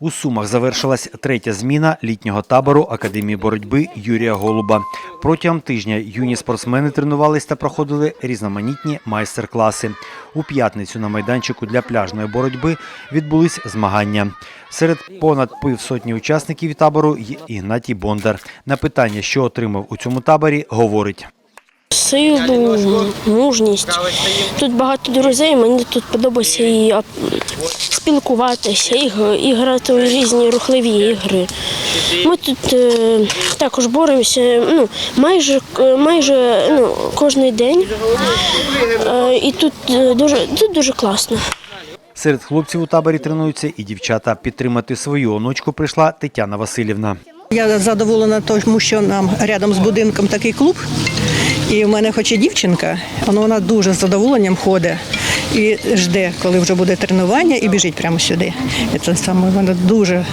У Сумах завершилась третя зміна літнього табору Академії боротьби Юрія Голуба. Протягом тижня юні спортсмени тренувались та проходили різноманітні майстер-класи. У п'ятницю на майданчику для пляжної боротьби відбулись змагання. Серед понад півсотні учасників табору є Ігнатій Бондар. На питання, що отримав у цьому таборі, говорить. Силу, мужність. Тут багато друзей, мені тут подобається і спілкуватися, і, і грати у різні рухливі ігри. Ми тут е, також боремося ну, майже, майже ну, кожен день. Е, і тут е, дуже, тут дуже класно. Серед хлопців у таборі тренуються і дівчата. Підтримати свою онучку прийшла Тетяна Васильівна. Я задоволена, тому що нам рядом з будинком такий клуб. І в мене хоч і дівчинка, але вона дуже з задоволенням ходить і жде, коли вже буде тренування, і біжить прямо сюди. І це саме вона дуже.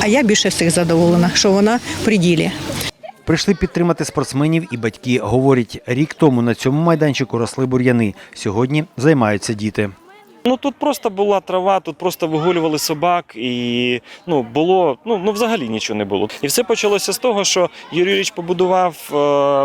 А я більше всіх задоволена, що вона при ділі. Прийшли підтримати спортсменів і батьки. Говорять, рік тому на цьому майданчику росли бур'яни. Сьогодні займаються діти. Ну тут просто була трава, тут просто вигулювали собак, і ну було ну, ну взагалі нічого не було. І все почалося з того, що Юрій Юрійович побудував е,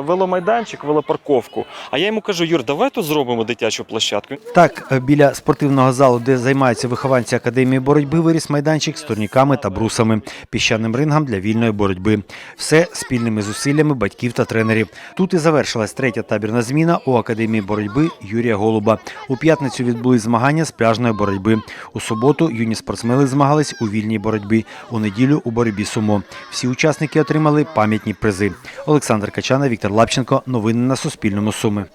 веломайданчик, велопарковку. А я йому кажу: Юр, давай тут зробимо дитячу площадку. Так, е, біля спортивного залу, де займаються вихованці академії боротьби, виріс майданчик з турніками та брусами, піщаним рингом для вільної боротьби. Все спільними зусиллями батьків та тренерів. Тут і завершилась третя табірна зміна у академії боротьби Юрія Голуба. У п'ятницю відбулись змагання з пляжної боротьби. У суботу юні спортсмени змагались у вільній боротьбі. У неділю у боротьбі сумо. Всі учасники отримали пам'ятні призи. Олександр Качана, Віктор Лапченко. Новини на Суспільному. Суми.